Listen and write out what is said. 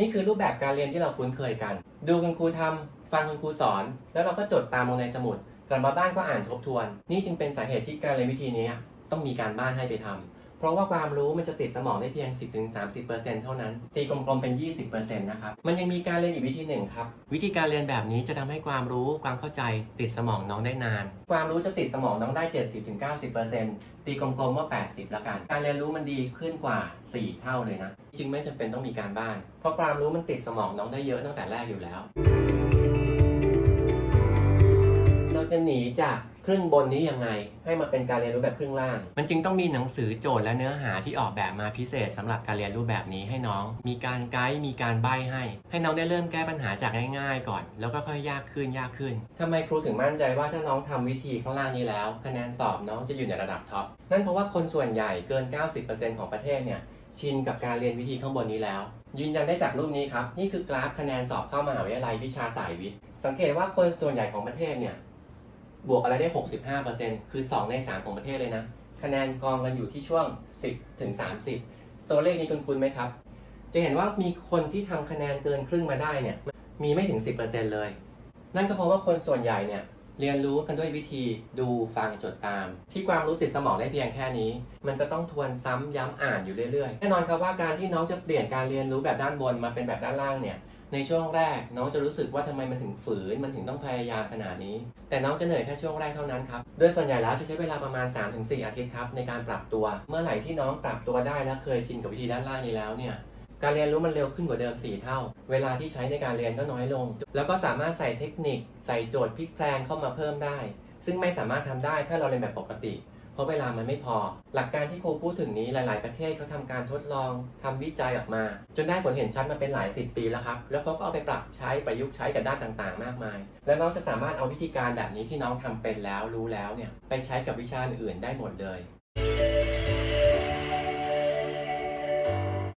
นี่คือรูปแบบการเรียนที่เราคุ้นเคยกัน ดูคุณครูทำฟังคุณครูสอน แล้วเราก็จดตามลงในสมุดกลับมาบ้านก็อ่านทบทวน นี่จึงเป็นสาเหตุที่การเรียนวิธีนี้ต้องมีการบ้านให้ไปทำ เพราะว่าความรู้มันจะติดสมองได้เพียง 10-30%เท่านั้น ตีกลมๆเป็น 20%นะครับ มันยังมีการเรียนอีกวิธีหนึ่งครับ วิธีการเรียนแบบนี้จะทำให้ความรู้ความเข้าใจติดสมองน้องได้นาน ความรู้จะติดสมองน้องได้ 70-90%ตีกลมๆว่า 80ละกัน การเรียนรู้มันดีขึ้นกว่า 4 เท่าเลยนะจึงไม่จำเป็นต้องมีการบ้าน เพราะความรู้มันติดสมองน้องได้เยอะตั้งแต่แรกอยู่แล้ว เราจะหนีจาก ครึ่งบนนี้ยังไง ให้มาเป็นการเรียนรู้แบบครึ่งล่าง มันจึงต้องมีหนังสือโจทย์และเนื้อหาที่ออกแบบมาพิเศษสำหรับการเรียนรู้แบบนี้ให้น้อง มีการไกด์มีการใบ้ให้ ให้น้องได้เริ่มแก้ปัญหาจากง่ายๆก่อน แล้วก็ค่อยยากขึ้นยากขึ้นทำไมครูถึงมั่นใจว่าถ้าน้องทำวิธีข้างล่างนี้แล้ว คะแนนสอบน้องจะอยู่ในระดับท็อปนั่นเพราะว่าคนส่วนใหญ่เกิน 90%ของประเทศเนี่ยชินกับการเรียนวิธีข้างบนนี้แล้ว ยืนยันได้จากรูปนี้ครับนี่คือกราฟคะแนนสอบเข้ามหาวิทยาลัยวิชาสายวิทย์ สังเกตว่าคนส่วนใหญ่ของประเทศเนี่ย บวกอะไรได้ 65%คือ 2 ใน 3 ของประเทศเลยนะ คะแนนกองกันอยู่ที่ช่วง 10 ถึง 30 ตัวเลขนี้คุณคุณไหมครับ จะเห็นว่ามีคนที่ทำคะแนนเกินครึ่งมาได้เนี่ย มีไม่ถึง 10%เลย นั่นก็เพราะว่าคนส่วนใหญ่เนี่ยเรียนรู้กันด้วยวิธีดูฟังจดตาม ที่ความรู้ติดสมองได้เพียงแค่นี้ มันจะต้องทวนซ้ำย้ำอ่านอยู่เรื่อยๆ แน่นอนครับว่าการที่น้องจะเปลี่ยนการเรียนรู้แบบด้านบนมาเป็นแบบด้านล่างเนี่ย ในช่วงแรกน้องจะรู้สึกว่าทำไมมันถึงฝืนมันถึงต้องพยายามขนาดนี้ แต่น้องจะเหนื่อยแค่ช่วงแรกเท่านั้นครับโดยส่วนใหญ่แล้วจะใช้เวลาประมาณ 3-4 อาทิตย์ครับในการปรับตัว เมื่อไหร่ที่น้องปรับตัวได้และเคยชินกับวิธีด้านล่างนี้แล้วเนี่ยการเรียนรู้มันเร็วขึ้นกว่าเดิม 4 เท่า เวลาที่ใช้ในการเรียนก็น้อยลง แล้วก็สามารถใส่เทคนิค ใส่โจทย์พลิกแพลงเข้ามาเพิ่มได้ ซึ่งไม่สามารถทำได้ถ้าเราเรียนแบบปกติ เพราะเวลามันไม่พอ หลักการที่ครูพูดถึงนี้หลาย ๆ ประเทศเขาทำการทดลองทำวิจัยออกมา จนได้ผลเห็นชัดมาเป็นหลายสิบปีแล้วครับ แล้วเขาก็เอาไปปรับใช้ประยุกต์ใช้กับด้านต่าง ๆ มากมาย แล้วน้องจะสามารถเอาวิธีการแบบนี้ที่น้องทำเป็นแล้วรู้แล้วเนี่ยไปใช้กับวิชาอื่นๆได้หมดเลย